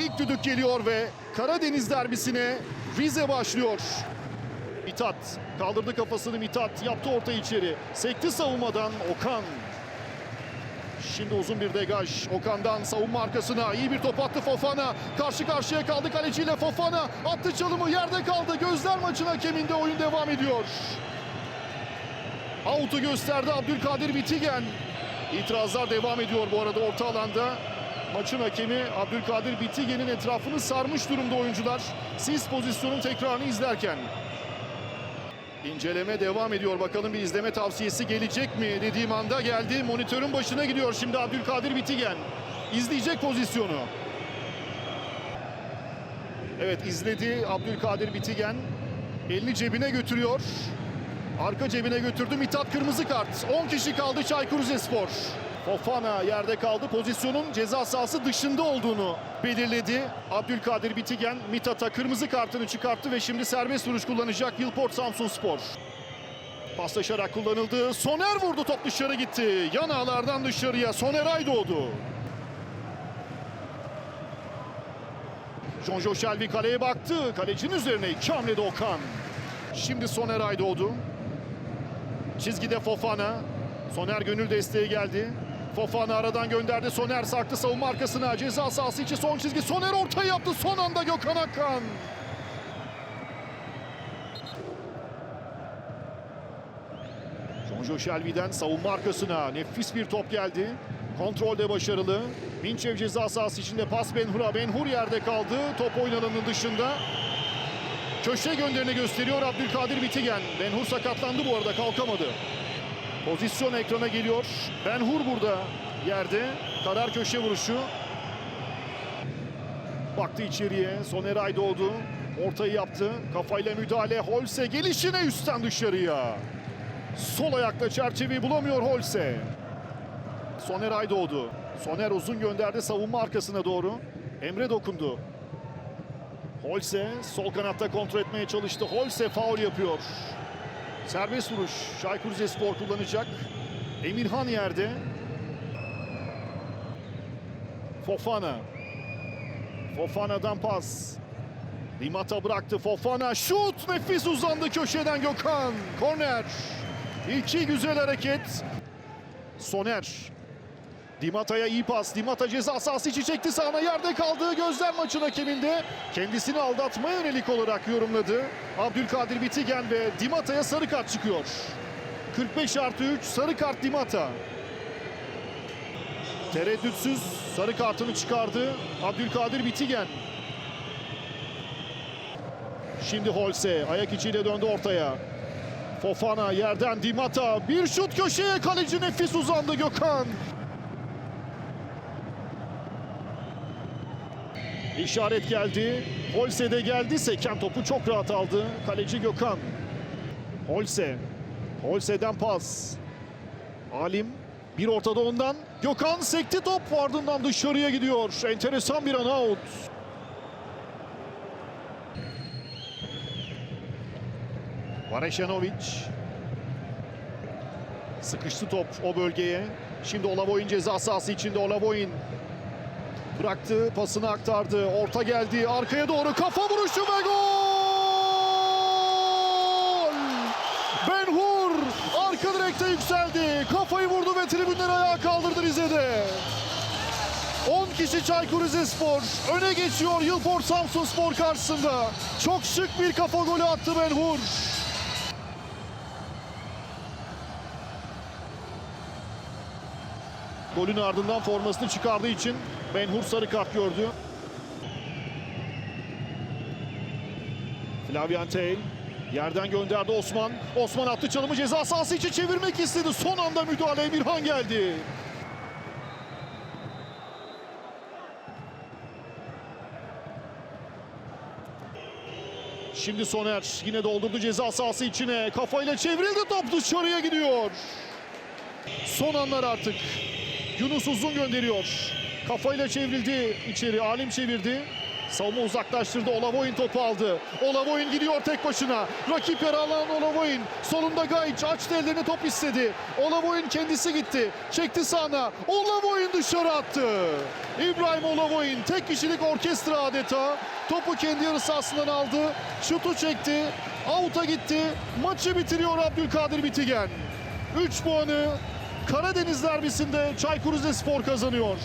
İlk düdük geliyor ve Karadeniz derbisine Rize başlıyor. Mithat kaldırdı kafasını Mithat yaptı orta içeri. Sekti savunmadan Okan. Şimdi uzun bir degaj. Okan'dan savunma arkasına iyi bir top attı Fofana. Karşı karşıya kaldı kaleciyle Fofana. Attı çalımı yerde kaldı. Gözler maçın hakeminde oyun devam ediyor. Out'u gösterdi Abdülkadir Bitigen. İtirazlar devam ediyor bu arada orta alanda. Maçın hakemi Abdülkadir Bitigen'in etrafını sarmış durumda oyuncular. Siz pozisyonun tekrarını izlerken. İnceleme devam ediyor. Bakalım bir izleme tavsiyesi gelecek mi dediğim anda geldi. Monitörün başına gidiyor şimdi Abdülkadir Bitigen. İzleyecek pozisyonu. Evet izledi Abdülkadir Bitigen. Elini cebine götürüyor. Arka cebine götürdü. Mithat kırmızı kart. 10 kişi kaldı Çaykur Rizespor. Fofana yerde kaldı. Pozisyonun ceza sahası dışında olduğunu belirledi. Abdülkadir Bitigen Mithat'a kırmızı kartını çıkarttı ve şimdi serbest vuruş kullanacak Yılport Samsun Spor. Paslaşarak kullanıldı. Soner vurdu top dışarı gitti. Yan ağlardan dışarıya Soner Aydoğdu. Jonjo Shelby kaleye baktı. Kalecinin üzerine iki hamlede Okan. Şimdi Soner Aydoğdu. Çizgide Fofana. Soner gönül desteği geldi. Fofana aradan gönderdi. Soner sarktı savunma arkasına. Ceza sahası içi son çizgi. Soner ortayı yaptı. Son anda Gökhan Akkan. Jonjo Shelby'den savunma arkasına nefis bir top geldi. Kontrolde başarılı. Minçev ceza sahası içinde pas Benhur'a. Benhur yerde kaldı. Top oynananın dışında. Köşe gönderini gösteriyor Abdülkadir Bitigen. Benhur sakatlandı bu arada kalkamadı. Pozisyon ekrana geliyor. Benhur burada yerde. Karar köşe vuruşu. Baktı içeriye. Soner Aydoğdu. Ortayı yaptı. Kafayla müdahale. Holse gelişine üstten dışarıya. Sol ayakla çerçeveyi bulamıyor Holse. Soner Aydoğdu. Soner uzun gönderdi savunma arkasına doğru. Emre dokundu. Holse sol kanatta kontrol etmeye çalıştı. Holse faul yapıyor. Serbest vuruş. Çaykur Rizespor kullanacak. Emirhan yerde. Fofana. Fofana'dan pas. Limata bıraktı. Fofana şut. Nefis uzandı köşeden Gökhan. Korner. İki güzel hareket. Soner. Dimata'ya iyi pas. Dimata ceza sahası içi çekti sağına yerde kaldığı gözler maçın hakeminde. Kendisini aldatmaya yönelik olarak yorumladı. Abdülkadir Bitigen ve Dimata'ya sarı kart çıkıyor. 45 artı 3 sarı kart Dimata. Tereddütsüz sarı kartını çıkardı Abdülkadir Bitigen. Şimdi Holse ayak içiyle döndü ortaya. Fofana yerden Dimata bir şut köşeye kaleci nefis uzandı Gökhan. İşaret geldi. Holse de geldi. Seken topu çok rahat aldı. Kaleci Gökhan. Holse. Holse'den pas. Alim bir ortada ondan. Gökhan sekti top ardından dışarıya gidiyor. Enteresan bir an out. Vareşanovic. Sıkıştı top o bölgeye. Şimdi Olavoy'un ceza sahası içinde Olavoy'un bıraktı, pasını aktardı. Orta geldi, arkaya doğru kafa vuruşu ve gol! Benhur arka direkte yükseldi. Kafayı vurdu ve tribünleri ayağa kaldırdı Rize'de. 10 kişi Çaykur Rizespor öne geçiyor Yılport Samsun Spor karşısında. Çok şık bir kafa golü attı Benhur. Golün ardından formasını çıkardığı için Benhur sarı kart gördü. Flavian Tail yerden gönderdi Osman. Osman attı çalımı ceza sahası için çevirmek istedi. Son anda müdahale Emirhan geldi. Şimdi Soner yine doldurdu ceza sahası içine. Kafayla çevrildi top dışarıya gidiyor. Son anlar artık. Yunus uzun gönderiyor. Kafayla çevrildi içeri. Alim çevirdi. Savunma uzaklaştırdı. Olavoyun topu aldı. Olavoyun gidiyor tek başına. Rakip yer alan Olavoyun. Solunda Gayic açtı ellerini top istedi. Olavoyun kendisi gitti. Çekti sağına. Olavoyun dışarı attı. İbrahim Olavoyun tek kişilik orkestra adeta. Topu kendi yarı sahasından aldı. Şutu çekti. Out'a gitti. Maçı bitiriyor Abdülkadir Bitigen. 3 puanı Karadeniz derbisinde Çaykur Rizespor kazanıyor.